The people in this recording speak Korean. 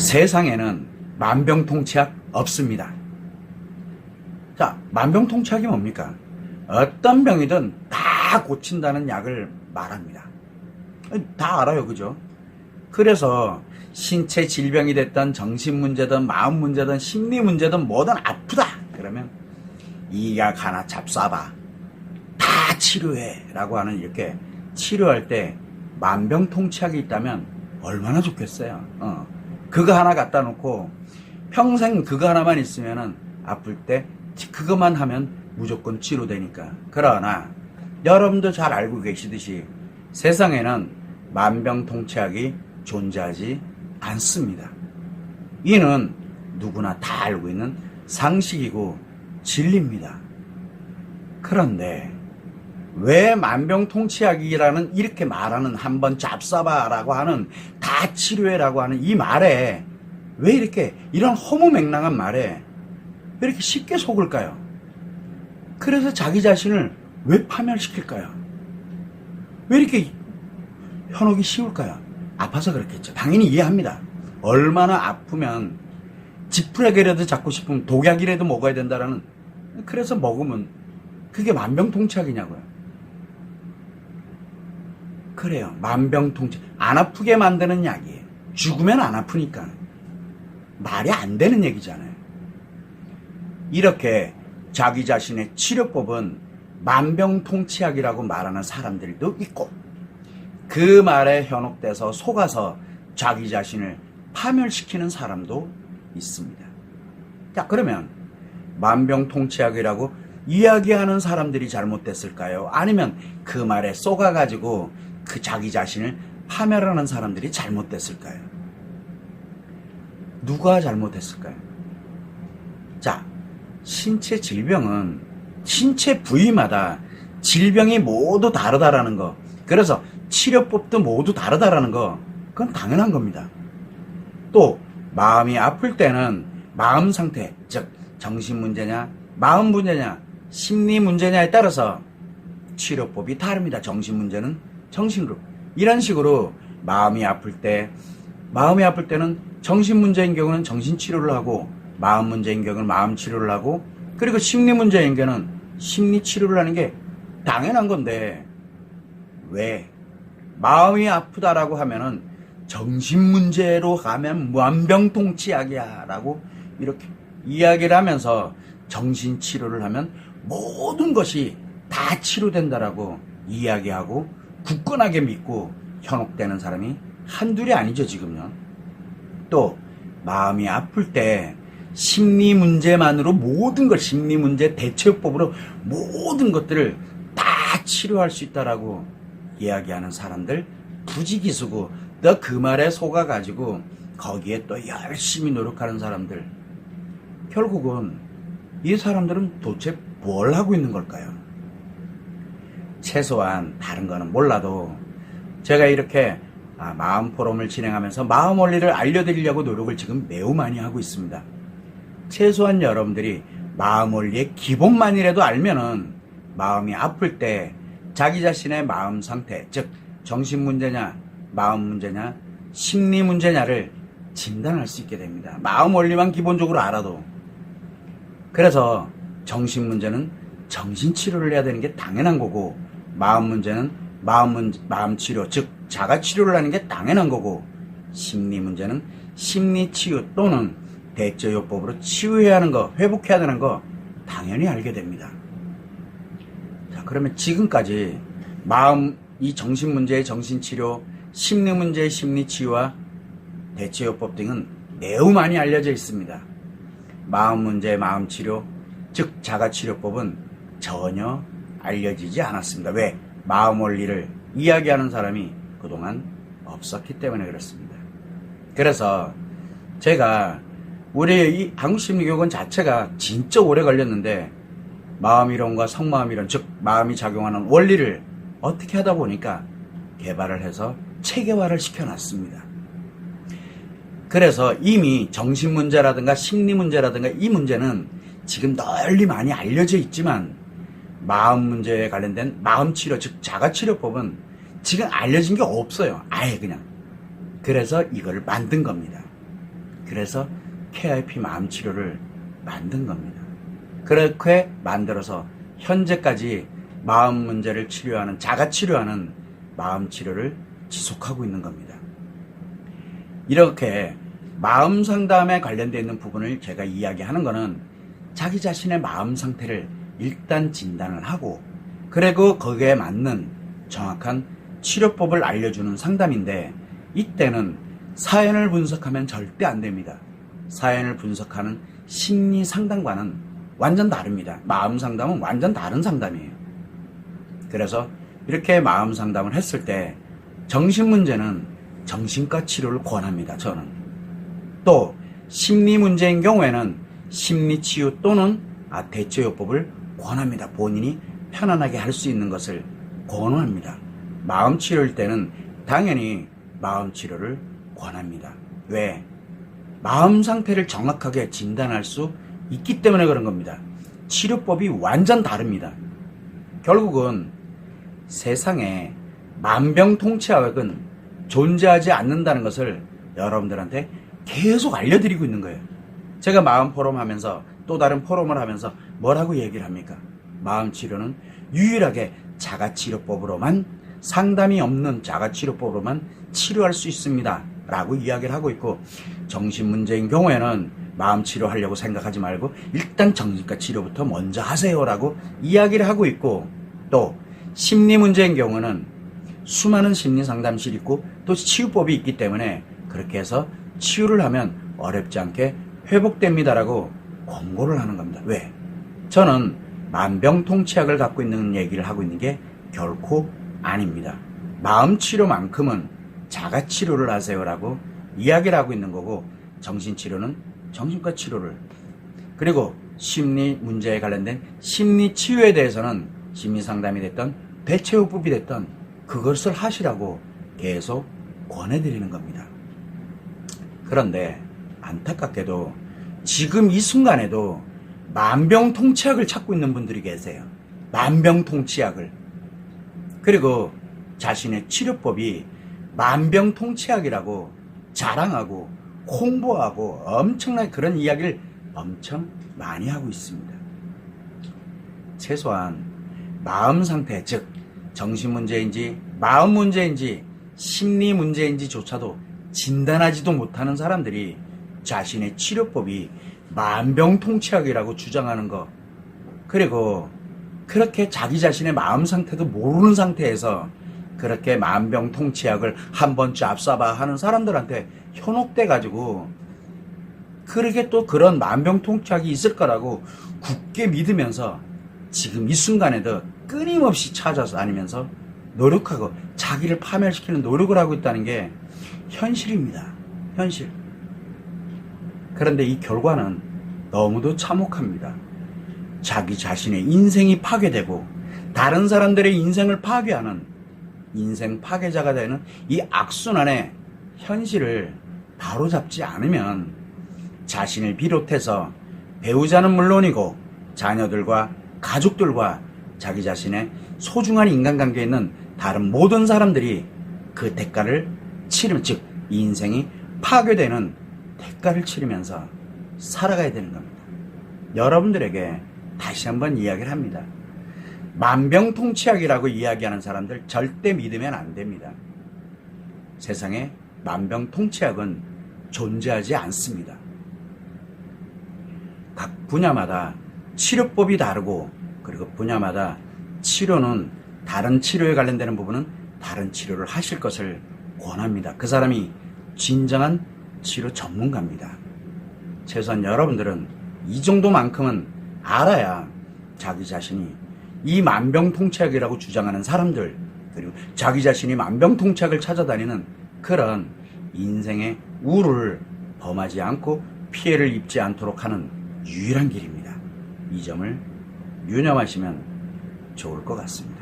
세상에는 만병통치약 없습니다. 자, 만병통치약이 뭡니까? 어떤 병이든 다 고친다는 약을 말합니다. 다 알아요, 그죠? 그래서 신체 질병이 됐던 정신 문제든 마음 문제든 심리 문제든 뭐든 아프다. 그러면 이약 하나 잡숴봐. 다 치료해. 라고 하는 이렇게 치료할 때 만병통치약이 있다면 얼마나 좋겠어요. 어. 그거 하나 갖다 놓고 평생 그거 하나만 있으면은 아플 때 그것만 하면 무조건 치료되니까. 그러나 여러분도 잘 알고 계시듯이 세상에는 만병통치약이 존재하지 않습니다. 이는 누구나 다 알고 있는 상식이고 진리입니다. 그런데 왜 만병통치약이라는 이렇게 말하는 한번 잡숴봐라고 하는 다 치료해라고 하는 이 말에 왜 이렇게 이런 허무맹랑한 말에 왜 이렇게 쉽게 속을까요? 그래서 자기 자신을 왜 파멸시킬까요? 왜 이렇게 현혹이 쉬울까요? 아파서 그렇겠죠. 당연히 이해합니다. 얼마나 아프면 지푸라기라도 잡고 싶으면 독약이라도 먹어야 된다라는 그래서 먹으면 그게 만병통치약이냐고요. 그래요. 만병통치 안 아프게 만드는 약이에요. 죽으면 안 아프니까 말이 안 되는 얘기잖아요. 이렇게 자기 자신의 치료법은 만병통치약이라고 말하는 사람들도 있고 그 말에 현혹돼서 속아서 자기 자신을 파멸시키는 사람도 있습니다. 자, 그러면 만병통치약이라고 이야기하는 사람들이 잘못됐을까요? 아니면 그 말에 쏘가가지고 그 자기 자신을 파멸하는 사람들이 잘못됐을까요? 누가 잘못했을까요? 자, 신체 질병은 신체 부위마다 질병이 모두 다르다라는 거. 그래서 치료법도 모두 다르다라는 거. 그건 당연한 겁니다. 또 마음이 아플 때는 마음 상태, 즉 정신 문제냐, 마음 문제냐, 심리 문제냐에 따라서 치료법이 다릅니다. 정신 문제는 정신으로. 이런 식으로 마음이 아플 때, 마음이 아플 때는 정신 문제인 경우는 정신 치료를 하고, 마음 문제인 경우는 마음 치료를 하고, 그리고 심리 문제인 경우는 심리 치료를 하는 게 당연한 건데, 왜? 마음이 아프다라고 하면은 정신 문제로 가면 만병통치약이야 라고 이렇게 이야기를 하면서 정신 치료를 하면 모든 것이 다 치료된다라고 이야기하고 굳건하게 믿고 현혹되는 사람이 한둘이 아니죠 지금요 또 마음이 아플 때 심리 문제만으로 모든 걸 심리 문제 대처법으로 모든 것들을 다 치료할 수 있다라고 이야기하는 사람들 부지기수고 너 그 말에 속아가지고 거기에 또 열심히 노력하는 사람들 결국은 이 사람들은 도대체 뭘 하고 있는 걸까요? 최소한 다른 거는 몰라도 제가 이렇게 아, 마음 포럼을 진행하면서 마음 원리를 알려드리려고 노력을 지금 매우 많이 하고 있습니다. 최소한 여러분들이 마음 원리의 기본만이라도 알면은 마음이 아플 때 자기 자신의 마음 상태, 즉 정신 문제냐, 마음 문제냐, 심리 문제냐를 진단할 수 있게 됩니다. 마음 원리만 기본적으로 알아도. 그래서 정신 문제는 정신 치료를 해야 되는 게 당연한 거고, 마음 문제는 마음 문 마음 치료, 즉 자가 치료를 하는 게 당연한 거고, 심리 문제는 심리 치유 또는 대처요법으로 치유해야 하는 거, 회복해야 되는 거 당연히 알게 됩니다. 자, 그러면 지금까지 마음, 이 정신 문제의 정신 치료, 심리 문제의 심리 치유와 대체요법 등은 매우 많이 알려져 있습니다. 마음 문제의 마음 치료, 즉 자가 치료법은 전혀 알려지지 않았습니다. 왜? 마음 원리를 이야기하는 사람이 그동안 없었기 때문에 그렇습니다. 그래서 제가 우리 이 한국심리교육원 자체가 진짜 오래 걸렸는데 마음 이론과 성마음 이론, 즉 마음이 작용하는 원리를 어떻게 하다 보니까 개발을 해서 체계화를 시켜놨습니다. 그래서 이미 정신 문제라든가 심리 문제라든가 이 문제는 지금 널리 많이 알려져 있지만 마음 문제에 관련된 마음 치료, 즉 자가 치료법은 지금 알려진 게 없어요. 아예 그냥. 그래서 이걸 만든 겁니다. 그래서 KIP 마음 치료를 만든 겁니다. 그렇게 만들어서 현재까지 마음 문제를 치료하는 자가 치료하는 마음 치료를 지속하고 있는 겁니다. 이렇게 마음 상담에 관련되어 있는 부분을 제가 이야기하는 거는 자기 자신의 마음 상태를 일단 진단을 하고 그리고 거기에 맞는 정확한 치료법을 알려주는 상담인데 이때는 사연을 분석하면 절대 안 됩니다. 사연을 분석하는 심리 상담과는 완전 다릅니다. 마음 상담은 완전 다른 상담이에요. 그래서 이렇게 마음 상담을 했을 때 정신 문제는 정신과 치료를 권합니다. 저는. 또 심리 문제인 경우에는 심리 치유 또는 아, 대처요법을 권합니다. 본인이 편안하게 할 수 있는 것을 권합니다. 마음 치료일 때는 당연히 마음 치료를 권합니다. 왜? 마음 상태를 정확하게 진단할 수 있기 때문에 그런 겁니다. 치료법이 완전 다릅니다. 결국은 세상에 만병통치약은 존재하지 않는다는 것을 여러분들한테 계속 알려드리고 있는 거예요. 제가 마음 포럼 하면서 또 다른 포럼을 하면서 뭐라고 얘기를 합니까? 마음 치료는 유일하게 자가치료법으로만 상담이 없는 자가치료법으로만 치료할 수 있습니다. 라고 이야기를 하고 있고 정신 문제인 경우에는 마음 치료하려고 생각하지 말고 일단 정신과 치료부터 먼저 하세요 라고 이야기를 하고 있고 또 심리 문제인 경우는 수많은 심리 상담실이 있고 또 치유법이 있기 때문에 그렇게 해서 치유를 하면 어렵지 않게 회복됩니다라고 권고를 하는 겁니다. 왜? 저는 만병통치약을 갖고 있는 얘기를 하고 있는 게 결코 아닙니다. 마음 치료만큼은 자가 치료를 하세요라고 이야기를 하고 있는 거고 정신 치료는 정신과 치료를 그리고 심리 문제에 관련된 심리 치유에 대해서는 심리 상담이 됐던 대체요법이 됐던 그것을 하시라고 계속 권해드리는 겁니다. 그런데 안타깝게도 지금 이 순간에도 만병통치약을 찾고 있는 분들이 계세요. 만병통치약을. 그리고 자신의 치료법이 만병통치약이라고 자랑하고 홍보하고 엄청나게 그런 이야기를 엄청 많이 하고 있습니다. 최소한 마음 상태, 즉 정신 문제인지 마음 문제인지 심리 문제인지조차도 진단하지도 못하는 사람들이 자신의 치료법이 만병통치약이라고 주장하는 것 그리고 그렇게 자기 자신의 마음 상태도 모르는 상태에서 그렇게 만병통치약을 한번 짭싸봐 하는 사람들한테 현혹돼 가지고 그렇게 또 그런 만병통치약이 있을 거라고 굳게 믿으면서 지금 이 순간에도 끊임없이 찾아서 다니면서 노력하고 자기를 파멸시키는 노력을 하고 있다는 게 현실입니다. 현실. 그런데 이 결과는 너무도 참혹합니다. 자기 자신의 인생이 파괴되고 다른 사람들의 인생을 파괴하는 인생 파괴자가 되는 이 악순환의 현실을 바로잡지 않으면 자신을 비롯해서 배우자는 물론이고 자녀들과 가족들과 자기 자신의 소중한 인간관계에 있는 다른 모든 사람들이 그 대가를 치르면 즉 인생이 파괴되는 대가를 치르면서 살아가야 되는 겁니다. 여러분들에게 다시 한번 이야기를 합니다. 만병통치약이라고 이야기하는 사람들 절대 믿으면 안 됩니다. 세상에 만병통치약은 존재하지 않습니다. 각 분야마다 치료법이 다르고 그리고 분야마다 치료는 다른 치료에 관련되는 부분은 다른 치료를 하실 것을 권합니다. 그 사람이 진정한 치료 전문가입니다. 최소한 여러분들은 이 정도만큼은 알아야 자기 자신이 이 만병통치약이라고 주장하는 사람들 그리고 자기 자신이 만병통치약을 찾아다니는 그런 인생의 우를 범하지 않고 피해를 입지 않도록 하는 유일한 길입니다. 이 점을 유념하시면 좋을 것 같습니다.